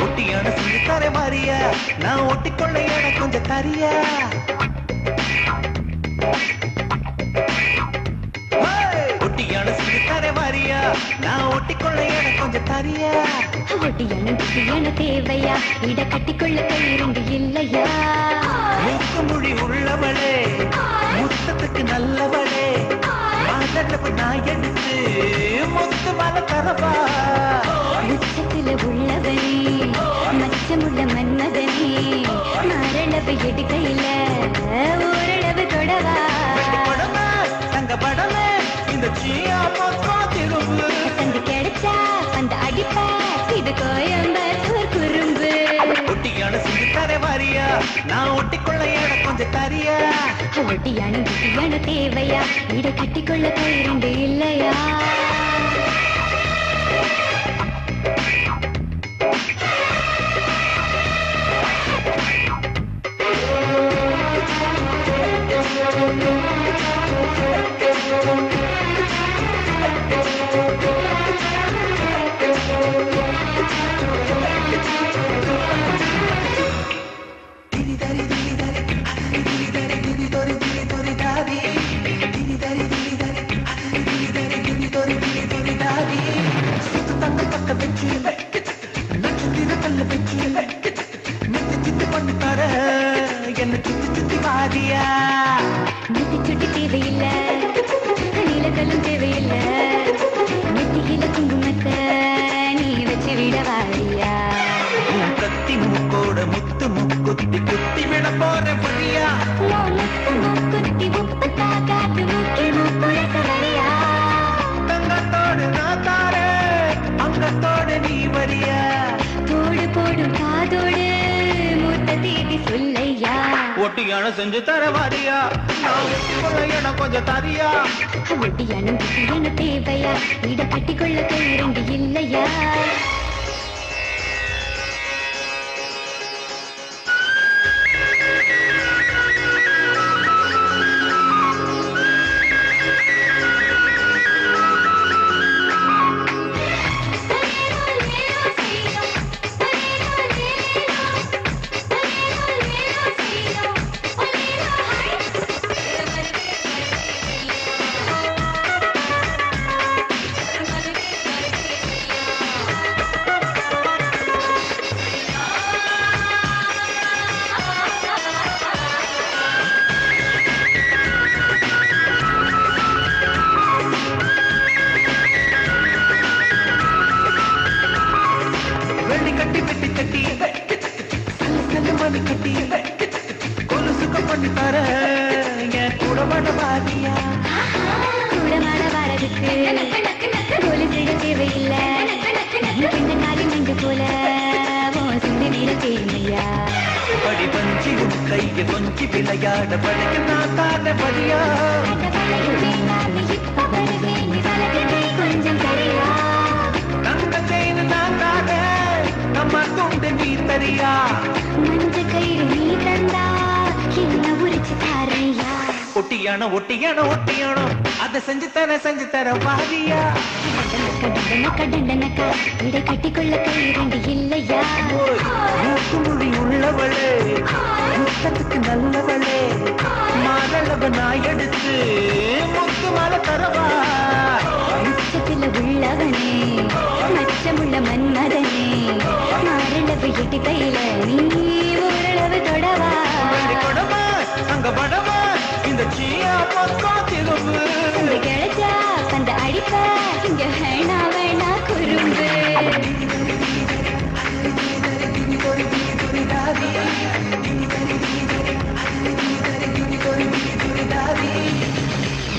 ஒட்டியான சொல்லி தர மாறியா நான் ஒட்டிக்கொள்ள எனக்கு கொஞ்சம் தரியா ஒட்டியான குட்டியான தேவையா? இட கட்டிக்கொள்ள கை இரண்டு இல்லையா? மூக்கு மொழி உள்ளவளே முத்தத்துக்கு நல்லவளே. மாதளவு நான் எடுத்து முத்து மலை தரவா? உச்சத்துல உள்ளவனே மச்சமுள்ள மன்மதனே மரணவை எடுக்கையில ஓரளவு தொடவா? தங்க படமே இந்த சீயா பக்கம் நான் ஒட்டிக்கொள்ள எனக்கு கொஞ்சம் தரியா ஒட்டியான தேவையா? இட கட்டிக்கொள்ள கை இரண்டு இல்லையா? என்ன சுத்தி சுத்தி வாரியா நெத்தி சுட்டி தேவையில்லை. நீலக்கல்லும் தேவையில்லை. நெத்தியில குங்குமத்தை நீ வச்சு விட வாரியா? கத்தி மூக்கோட முத்து முக்குத்தி குத்தி விட போற பொடியா முத்து முக்குத்தி உப்பு தாக்காத்து மூக்கில் மூக்குழக்க வரியா? தங்கத்தோடு நான் அங்கத்தோடு நீ வரியா? போடு போடு காதோடு தேதி சொல்லையா? ஒட்டியான செஞ்சு தர வாரியா நான் கொஞ்சம் தரியா? ஒட்டியான தேவையா? இட கட்டிக்கொள்ள கை இரண்டு இல்லையா? மணி கட்டி பண்ணி தர என் கூட வட வாரியா கூடமாட வரதுக்கு கோலி செய்ய தேவையில்லை பின்ன காலி மஞ்சு போல உன் சிந்தி தேவையா படி பஞ்சி உன் கைய கொஞ்சி விளையாட படைக்கு நான் தானே வரியா துண்டு நீ தரியா? மஞ்ச கயிறு நீ தந்தா என்ன உரிச்சு தாரையா ஒட்டியான ஒட்டியான ஒட்டியானோ அதை செஞ்சு தர செஞ்சு தர டண்டனக்கா இடை கட்டிக்கொள்ள கை இரண்டு இல்லையா மூக்கு மொழி உள்ளவளே முத்தத்துக்கு நல்லவளே. மாதளவ நான் எடுத்து முத்து மலை தரவா? உச்சத்துல உள்ளவனே மச்சமுள்ள மன்மதனே. மாரளவு கிட்டி கையில நீ ஓரளவு தொடவா. வெள்ளி அங்க படமா இந்த சீ